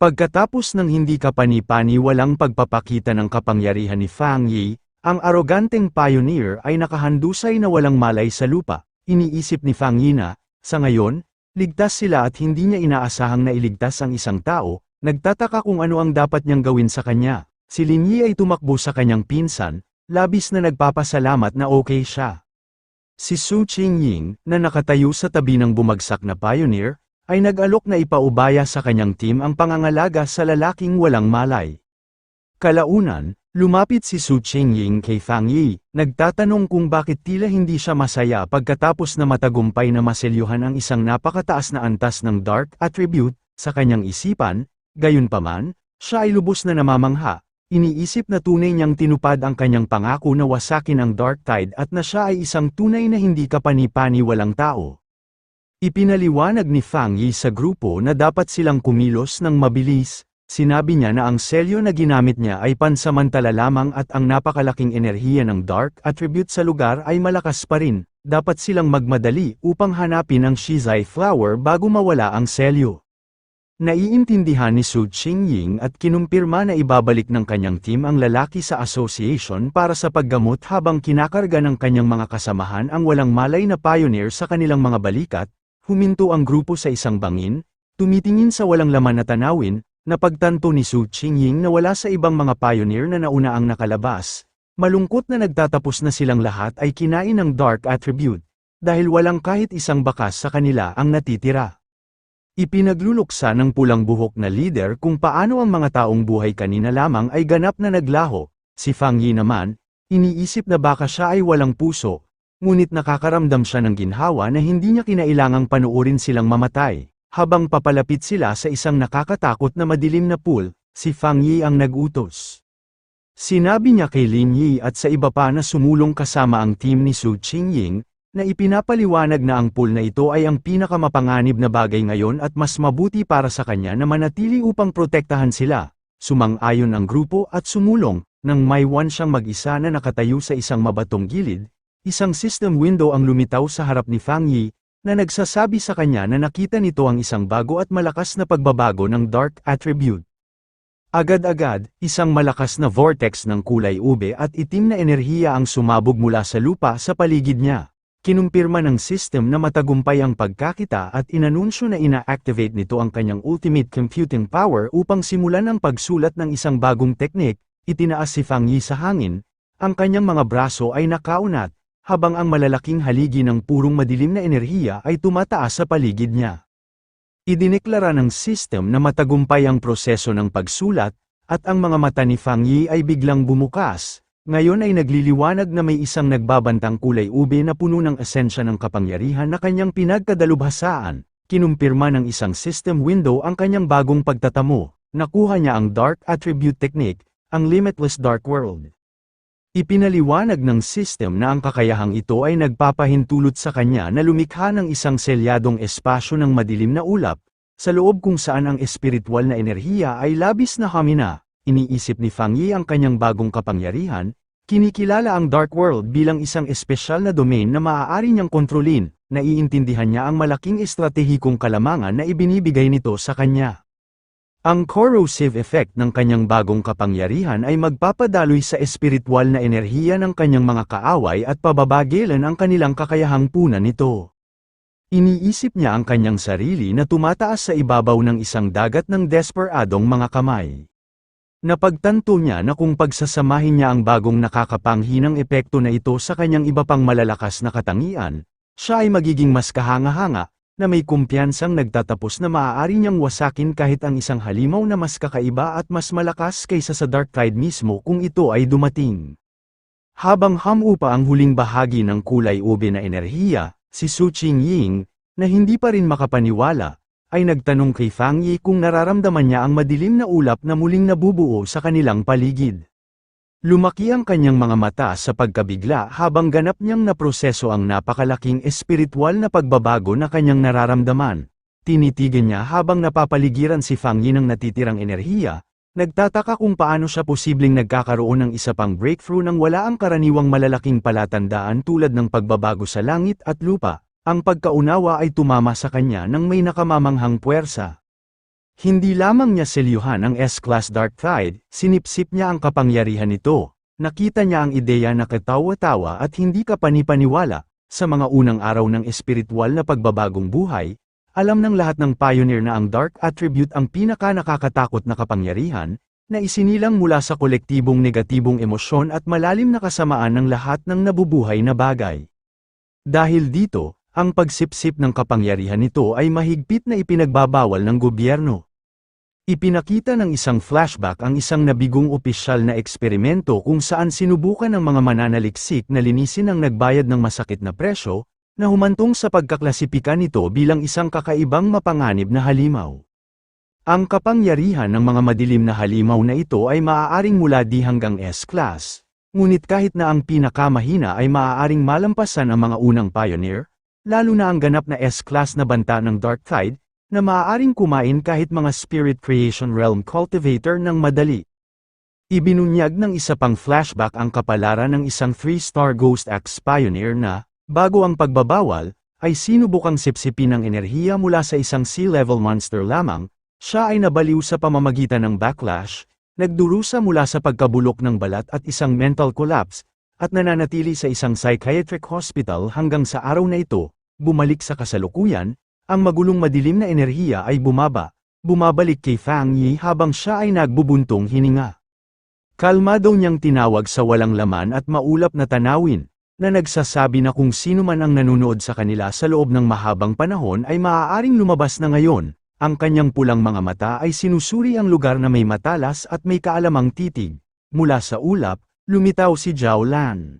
Pagkatapos ng hindi kapani-pani walang pagpapakita ng kapangyarihan ni Fang Yi, ang aroganteng pioneer ay nakahandusay na walang malay sa lupa. Iniisip ni Fang Yi na, sa ngayon, ligtas sila at hindi niya inaasahang na iligtas ang isang tao, nagtataka kung ano ang dapat niyang gawin sa kanya. Si Lin Yi ay tumakbo sa kanyang pinsan, labis na nagpapasalamat na okay siya. Si Su Qingying, na nakatayo sa tabi ng bumagsak na pioneer, ay nag-alok na ipaubaya sa kanyang team ang pangangalaga sa lalaking walang malay. Kalaunan, lumapit si Su Qingying kay Fang Yi, nagtatanong kung bakit tila hindi siya masaya pagkatapos na matagumpay na maselyuhan ang isang napakataas na antas ng Dark Attribute, sa kanyang isipan, gayunpaman, siya ay lubos na namamangha, iniisip na tunay niyang tinupad ang kanyang pangako na wasakin ang Dark Tide at na siya ay isang tunay na hindi kapani-pani walang tao. Ipinaliwanag ni Fang Yi sa grupo na dapat silang kumilos ng mabilis, sinabi niya na ang selyo na ginamit niya ay pansamantala lamang at ang napakalaking enerhiya ng Dark Attribute sa lugar ay malakas pa rin, dapat silang magmadali upang hanapin ang Shizai Flower bago mawala ang selyo. Naiintindihan ni Su Qingying at kinumpirma na ibabalik ng kanyang team ang lalaki sa association para sa paggamot habang kinakarga ng kanyang mga kasamahan ang walang malay na pioneer sa kanilang mga balikat, huminto ang grupo sa isang bangin, tumitingin sa walang laman na tanawin, napagtanto ni Su Qingying na wala sa ibang mga pioneer na nauna ang nakalabas, malungkot na nagtatapos na silang lahat ay kinain ng Dark Attribute, dahil walang kahit isang bakas sa kanila ang natitira. Ipinagluluksa ng pulang buhok na leader kung paano ang mga taong buhay kanina lamang ay ganap na naglaho, si Fang Yi naman, iniisip na baka siya ay walang puso, ngunit nakakaramdam siya ng ginhawa na hindi niya kinailangang panuorin silang mamatay. Habang papalapit sila sa isang nakakatakot na madilim na pool, si Fang Yi ang nagutos. Sinabi niya kay Lin Yi at sa iba pa na sumulong kasama ang team ni Su Qingying, na ipinapaliwanag na ang pool na ito ay ang pinakamapanganib na bagay ngayon at mas mabuti para sa kanya na manatili upang protektahan sila. Sumang-ayon ang grupo at sumulong, nang may one siyang mag-isa na nakatayo sa isang mabatong gilid, isang system window ang lumitaw sa harap ni Fang Yi, na nagsasabi sa kanya na nakita nito ang isang bago at malakas na pagbabago ng Dark Attribute. Agad-agad, isang malakas na vortex ng kulay ube at itim na enerhiya ang sumabog mula sa lupa sa paligid niya. Kinumpirma ng system na matagumpay ang pagkakita at inanunsyo na ina-activate nito ang kanyang ultimate computing power upang simulan ang pagsulat ng isang bagong teknik, itinaas si Fang Yi sa hangin, ang kanyang mga braso ay nakaunat, habang ang malalaking haligi ng purong madilim na enerhiya ay tumataas sa paligid niya. Idineklara ng system na matagumpay ang proseso ng pagsulat, at ang mga mata ni Fang Yi ay biglang bumukas, ngayon ay nagliliwanag na may isang nagbabantang kulay ube na puno ng esensya ng kapangyarihan na kanyang pinagkadalubhasaan, kinumpirma ng isang system window ang kanyang bagong pagtatamo, nakuha niya ang Dark Attribute Technique, ang Limitless Dark World. Ipinaliwanag ng system na ang kakayahang ito ay nagpapahintulot sa kanya na lumikha ng isang selyadong espasyo ng madilim na ulap, sa loob kung saan ang espiritual na enerhiya ay labis na hamina, iniisip ni Fang Yi ang kanyang bagong kapangyarihan, kinikilala ang Dark World bilang isang espesyal na domain na maaari niyang kontrolin, naiintindihan niya ang malaking estratehikong kalamangan na ibinibigay nito sa kanya. Ang corrosive effect ng kanyang bagong kapangyarihan ay magpapadaloy sa espiritual na enerhiya ng kanyang mga kaaway at pababagilan ang kanilang kakayahang punan nito. Iniisip niya ang kanyang sarili na tumataas sa ibabaw ng isang dagat ng desperadong mga kamay. Napagtanto niya na kung pagsasamahin niya ang bagong nakakapanghinang epekto na ito sa kanyang iba pang malalakas na katangian, siya ay magiging mas kahanga-hanga, na may kumpiyansang nagtatapos na maaari niyang wasakin kahit ang isang halimaw na mas kakaiba at mas malakas kaysa sa Dark Tide mismo kung ito ay dumating. Habang hamupa ang huling bahagi ng kulay ube na enerhiya, si Su Qingying, na hindi pa rin makapaniwala, ay nagtanong kay Fang Yi kung nararamdaman niya ang madilim na ulap na muling nabubuo sa kanilang paligid. Lumaki ang kanyang mga mata sa pagkabigla habang ganap niyang naproseso ang napakalaking espiritual na pagbabago na kanyang nararamdaman. Tinitigan niya habang napapaligiran si Fang Yi ng natitirang enerhiya, nagtataka kung paano siya posibleng nagkakaroon ng isa pang breakthrough nang wala ang karaniwang malalaking palatandaan tulad ng pagbabago sa langit at lupa. Ang pagkaunawa ay tumama sa kanya nang may nakamamanghang puwersa. Hindi lamang niya selyuhan ang S-Class Dark Tide, sinipsip niya ang kapangyarihan nito. Nakita niya ang ideya na katawa-tawa at hindi ka panipaniwala, sa mga unang araw ng espiritual na pagbabagong buhay, alam ng lahat ng pioneer na ang Dark Attribute ang pinaka nakakatakot na kapangyarihan, na isinilang mula sa kolektibong negatibong emosyon at malalim na kasamaan ng lahat ng nabubuhay na bagay. Dahil dito, ang pagsipsip ng kapangyarihan nito ay mahigpit na ipinagbabawal ng gobyerno. Ipinakita ng isang flashback ang isang nabigong opisyal na eksperimento kung saan sinubukan ng mga mananaliksik na linisin ang nagbayad ng masakit na presyo, na humantong sa pagkaklasipika nito bilang isang kakaibang mapanganib na halimaw. Ang kapangyarihan ng mga madilim na halimaw na ito ay maaaring mula D hanggang S-class, ngunit kahit na ang pinakamahina ay maaaring malampasan ang mga unang pioneer, lalo na ang ganap na S-class na banta ng Dark Tide, na maaaring kumain kahit mga Spirit Creation Realm Cultivator ng madali. Ibinunyag ng isa pang flashback ang kapalaran ng isang 3-star Ghost Axe Pioneer na, bago ang pagbabawal, ay sinubukang sipsipin ng enerhiya mula sa isang sea-level monster lamang, siya ay nabaliw sa pamamagitan ng backlash, nagdurusa mula sa pagkabulok ng balat at isang mental collapse, at nananatili sa isang psychiatric hospital hanggang sa araw na ito, bumalik sa kasalukuyan, ang magulong madilim na enerhiya ay bumaba, bumabalik kay Fang Yi habang siya ay nagbubuntong hininga. Kalmado niyang tinawag sa walang laman at maulap na tanawin, na nagsasabi na kung sino man ang nanonood sa kanila sa loob ng mahabang panahon ay maaaring lumabas na ngayon, ang kanyang pulang mga mata ay sinusuri ang lugar na may matalas at may kaalamang titig. Mula sa ulap, lumitaw si Zhao Lan.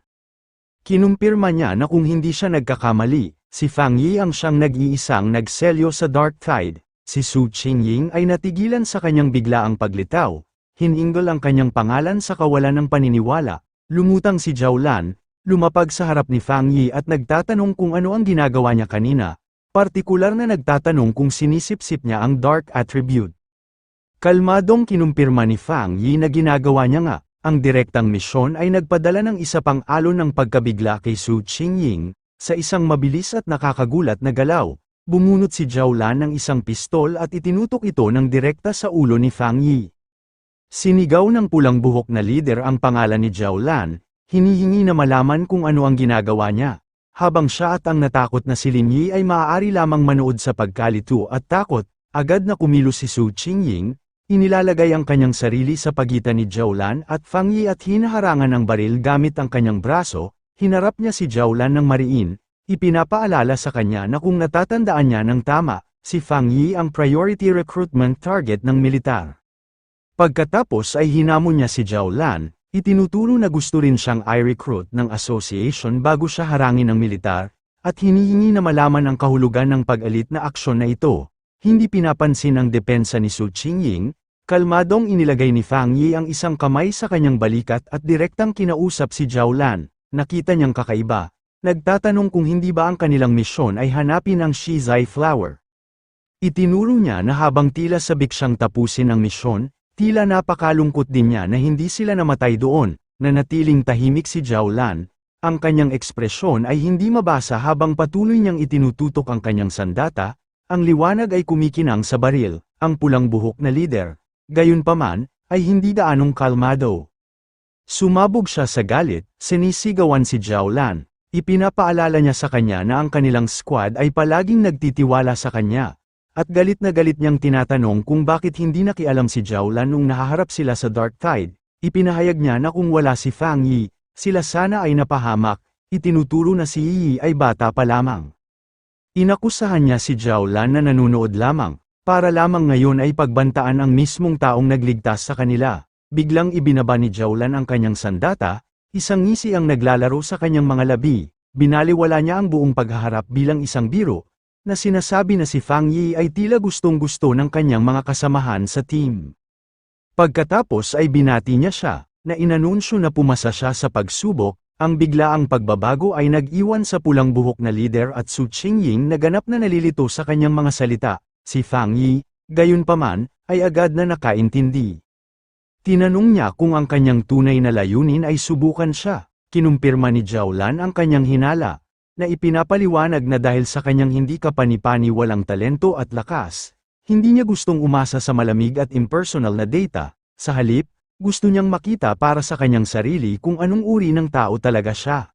Kinumpirma niya na kung hindi siya nagkakamali, Si Fang Yi ang siyang nag-iisang nagselyo sa Dark Tide, si Su Qingying ay natigilan sa kanyang biglaang paglitaw, hininggol ang kanyang pangalan sa kawalan ng paniniwala, lumutang si Zhao Lan, lumapag sa harap ni Fang Yi at nagtatanong kung ano ang ginagawa niya kanina, partikular na nagtatanong kung sinisipsip niya ang Dark Attribute. Kalmadong kinumpirma ni Fang Yi na ginagawa niya nga, ang direktang misyon ay nagpadala ng isa pang alon ng pagkabigla kay Su Qingying, sa isang mabilis at nakakagulat na galaw, bumunot si Zhao Lan ng isang pistol at itinutok ito ng direkta sa ulo ni Fang Yi. Sinigaw ng pulang buhok na leader ang pangalan ni Zhao Lan, hinihingi na malaman kung ano ang ginagawa niya. Habang siya at ang natakot na si Lin Yi ay maaari lamang manood sa pagkalito at takot, agad na kumilos si Su Qingying, inilalagay ang kanyang sarili sa pagitan ni Zhao Lan at Fang Yi at hinaharangan ng baril gamit ang kanyang braso, Hinarap niya si Jowlan ng mariin, ipinapaalala sa kanya na kung natatandaan niya ng tama, si Fang Yi ang priority recruitment target ng militar. Pagkatapos ay hinamon niya si Jowlan, itinuturo na gusto rin siyang i-recruit ng association bago siya harangin ng militar, at hinihingi na malaman ang kahulugan ng pag-alit na aksyon na ito. Hindi pinapansin ang depensa ni Su Qingying, kalmadong inilagay ni Fang Yi ang isang kamay sa kanyang balikat at direktang kinausap si Jowlan, Nakita niyang kakaiba. Nagtatanong kung hindi ba ang kanilang misyon ay hanapin ang Shizai flower. Itinuro niya na habang tila sabik siyang tapusin ang misyon, tila napakalungkot din niya na hindi sila namatay doon, na natiling tahimik si Zhao Lan. Ang kanyang ekspresyon ay hindi mabasa habang patuloy niyang itinututok ang kanyang sandata, ang liwanag ay kumikinang sa baril, ang pulang buhok na leader. Gayunpaman, ay hindi gaanong kalmado. Sumabog siya sa galit, sinisigawan si Zhao Lan. Ipinapaalala niya sa kanya na ang kanilang squad ay palaging nagtitiwala sa kanya. At galit na galit niyang tinatanong kung bakit hindi nakialam si Zhao Lan nung nahaharap sila sa Dark Tide. Ipinahayag niya na kung wala si Fang Yi, sila sana ay napahamak, itinuturo na si Yi ay bata pa lamang. Inakusahan niya si Zhao Lan na nanunood lamang, para lamang ngayon ay pagbantaan ang mismong taong nagligtas sa kanila. Biglang ibinaba ni Jowlan ang kanyang sandata, isang ngisi ang naglalaro sa kanyang mga labi, binaliwala niya ang buong paghaharap bilang isang biro, na sinasabi na si Fang Yi ay tila gustong-gusto ng kanyang mga kasamahan sa team. Pagkatapos ay binati niya siya, na inanunsyo na pumasa siya sa pagsubok, ang biglaang pagbabago ay nag-iwan sa pulang buhok na leader at Su Qingying na ganap na nalilito sa kanyang mga salita, si Fang Yi, gayunpaman, ay agad na nakaintindi. Tinanong niya kung ang kanyang tunay na layunin ay subukan siya. Kinumpirma ni Jowlan ang kanyang hinala, na ipinapaliwanag na dahil sa kanyang hindi kapanipani walang talento at lakas, Hindi niya gustong umasa sa malamig at impersonal na data, sa halip, gusto niyang makita para sa kanyang sarili kung anong uri ng tao talaga siya.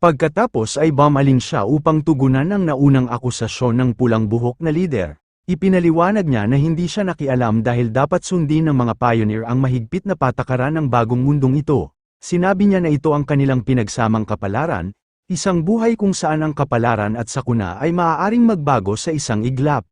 Pagkatapos ay bumaling siya upang tugunan ang naunang akusasyon ng pulang buhok na lider. Ipinaliwanag niya na hindi siya nakialam dahil dapat sundin ng mga pioneer ang mahigpit na patakaran ng bagong mundong ito. Sinabi niya na ito ang kanilang pinagsamang kapalaran, isang buhay kung saan ang kapalaran at sakuna ay maaaring magbago sa isang iglap.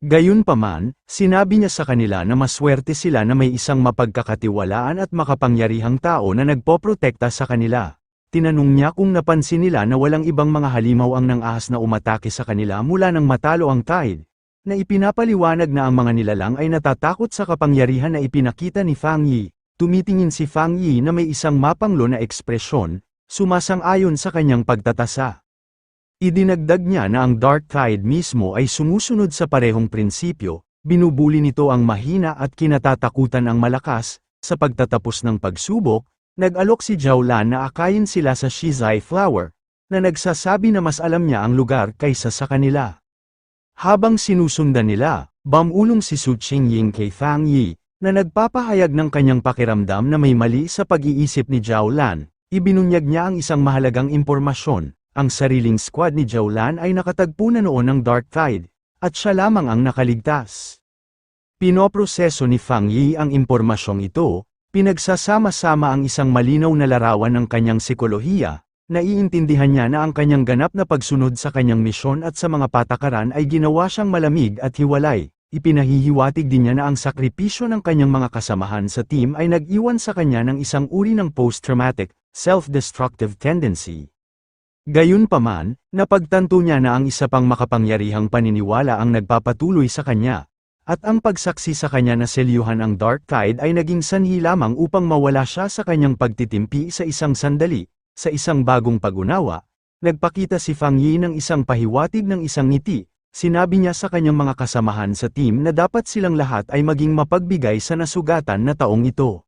Gayunpaman, sinabi niya sa kanila na maswerte sila na may isang mapagkakatiwalaan at makapangyarihang tao na nagpoprotekta sa kanila. Tinanong niya kung napansin nila na walang ibang mga halimaw ang nang ahas na umatake sa kanila mula nang matalo ang tide, na ipinapaliwanag na ang mga nilalang ay natatakot sa kapangyarihan na ipinakita ni Fang Yi. Tumitingin si Fang Yi na may isang mapanglo na ekspresyon, sumasang-ayon sa kanyang pagtatasa. Idinagdag niya na ang Dark Tide mismo ay sumusunod sa parehong prinsipyo, binubuli nito ang mahina at kinatatakutan ang malakas, sa pagtatapos ng pagsubok, nag-alok si Jiaolan na akayin sila sa Shizai Flower, na nagsasabi na mas alam niya ang lugar kaysa sa kanila. Habang sinusundan nila, bamulong si Su Qingying kay Fang Yi, na nagpapahayag ng kanyang pakiramdam na may mali sa pag-iisip ni Jiaolan, ibinunyag niya ang isang mahalagang impormasyon, ang sariling squad ni Jiaolan ay nakatagpo na noon ng Dark Tide, at siya lamang ang nakaligtas. Pinoproseso ni Fang Yi ang impormasyong ito, pinagsasama-sama ang isang malinaw na larawan ng kanyang sikolohiya, naiintindihan niya na ang kanyang ganap na pagsunod sa kanyang misyon at sa mga patakaran ay ginawa siyang malamig at hiwalay. Ipinahihiwatig din niya na ang sakripisyo ng kanyang mga kasamahan sa team ay nag-iwan sa kanya ng isang uri ng post-traumatic, self-destructive tendency. Gayunpaman, napagtanto niya na ang isa pang makapangyarihang paniniwala ang nagpapatuloy sa kanya, at ang pagsaksi sa kanya na selyuhan ang Dark Tide ay naging sanhi lamang upang mawala siya sa kanyang pagtitimpi sa isang sandali, sa isang bagong pagunawa, nagpakita si Fang Yi ng isang pahiwatig ng isang ngiti, sinabi niya sa kanyang mga kasamahan sa team na dapat silang lahat ay maging mapagbigay sa nasugatan na taong ito.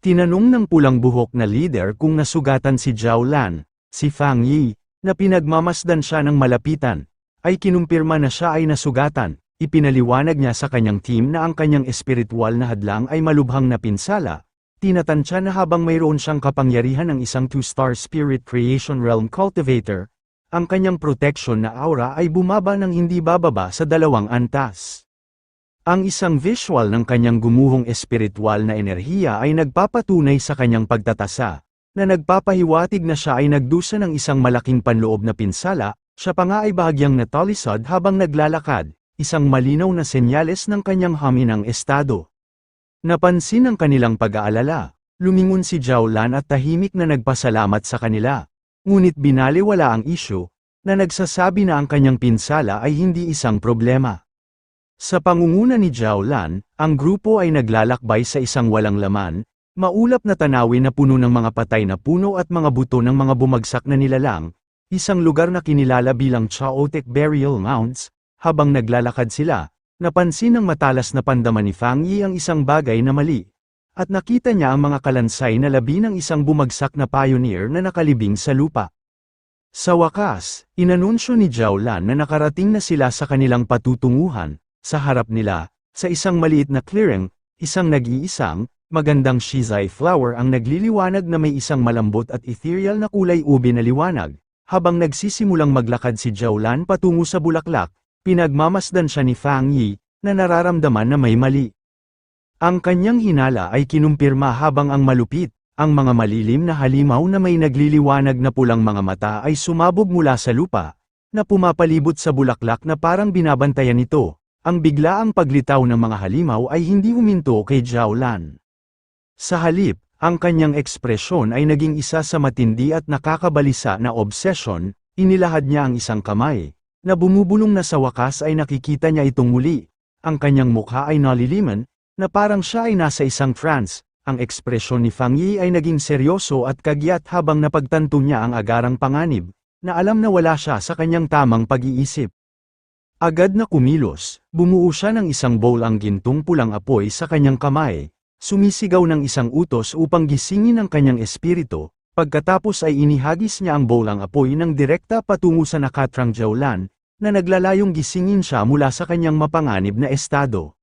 Tinanong ng pulang buhok na leader kung nasugatan si Zhao Lan, si Fang Yi, na pinagmamasdan siya ng malapitan, ay kinumpirma na siya ay nasugatan, ipinaliwanag niya sa kanyang team na ang kanyang espiritual na hadlang ay malubhang na pinsala, tinatansya na habang mayroon siyang kapangyarihan ng isang two-star spirit creation realm cultivator, ang kanyang protection na aura ay bumaba ng hindi bababa sa dalawang antas. Ang isang visual ng kanyang gumuhong espiritual na enerhiya ay nagpapatunay sa kanyang pagtatasa, na nagpapahiwatig na siya ay nagdusa ng isang malaking panloob na pinsala, siya pa nga ay bahagyang natalisod habang naglalakad, isang malinaw na senyales ng kanyang haminang estado. Napansin ang kanilang pag-aalala, lumingon si Jiaolan at tahimik na nagpasalamat sa kanila. Ngunit binaliwala ang isyu, na nagsasabi na ang kanyang pinsala ay hindi isang problema. Sa pangunguna ni Jiaolan, ang grupo ay naglalakbay sa isang walang laman, maulap na tanawin na puno ng mga patay na puno at mga buto ng mga bumagsak na nilalang, isang lugar na kinilala bilang Chaotic Burial Mounds, habang naglalakad sila, napansin ng matalas na pandaman ni Fang Yi ang isang bagay na mali, at nakita niya ang mga kalansay na labi ng isang bumagsak na pioneer na nakalibing sa lupa. Sa wakas, inanunsyo ni Jiaolan na nakarating na sila sa kanilang patutunguhan, sa harap nila, sa isang maliit na clearing, isang nag-iisang, magandang shizai flower ang nagliliwanag na may isang malambot at ethereal na kulay ube na liwanag. Habang nagsisimulang maglakad si Jiaolan patungo sa bulaklak, pinagmamasdan siya ni Fang Yi, na nararamdaman na may mali. Ang kanyang hinala ay kinumpirma habang ang malupit, ang mga malilim na halimaw na may nagliliwanag na pulang mga mata ay sumabog mula sa lupa, na pumapalibot sa bulaklak na parang binabantayan nito. Ang biglaang paglitaw ng mga halimaw ay hindi huminto kay Jiaolan. Sa halip, ang kanyang ekspresyon ay naging isa sa matindi at nakakabalisa na obsession, inilahad niya ang isang kamay, na bumubulong na sa wakas ay nakikita niya itong muli. Ang kanyang mukha ay naliliman, na parang siya ay nasa isang trance. Ang ekspresyon ni Fang Yi ay naging seryoso at kagyat habang napagtanto niya ang agarang panganib, na alam na wala siya sa kanyang tamang pag-iisip. Agad na kumilos, bumuo siya ng isang bowl ang gintong pulang apoy sa kanyang kamay, sumisigaw ng isang utos upang gisingin ang kanyang espiritu, pagkatapos ay inihagis niya ang bowl ang apoy ng direkta patungo sa nakatrang Jiaolan, na naglalayong gisingin siya mula sa kanyang mapanganib na estado.